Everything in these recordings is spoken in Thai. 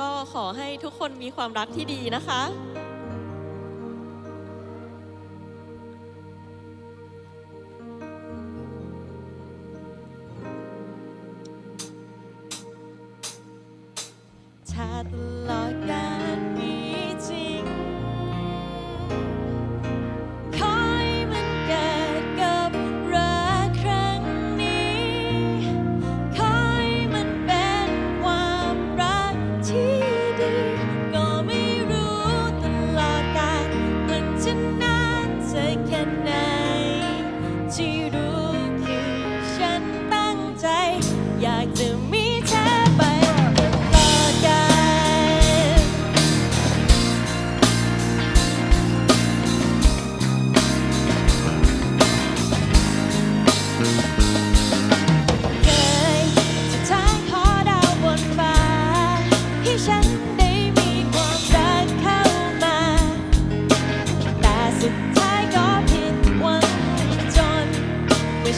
ก็ขอให้ทุกคนมีความรักที่ดีนะคะ ชาตลอ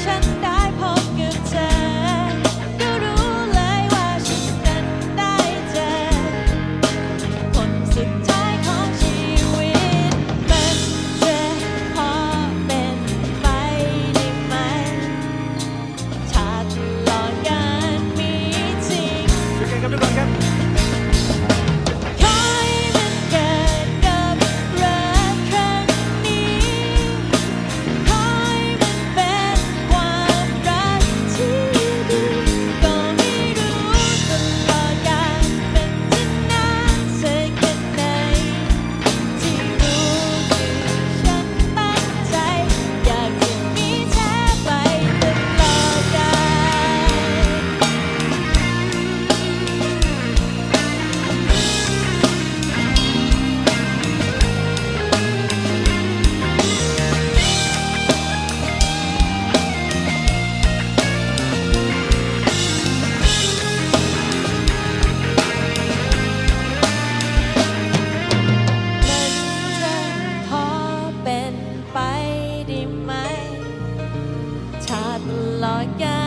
ฉัน again.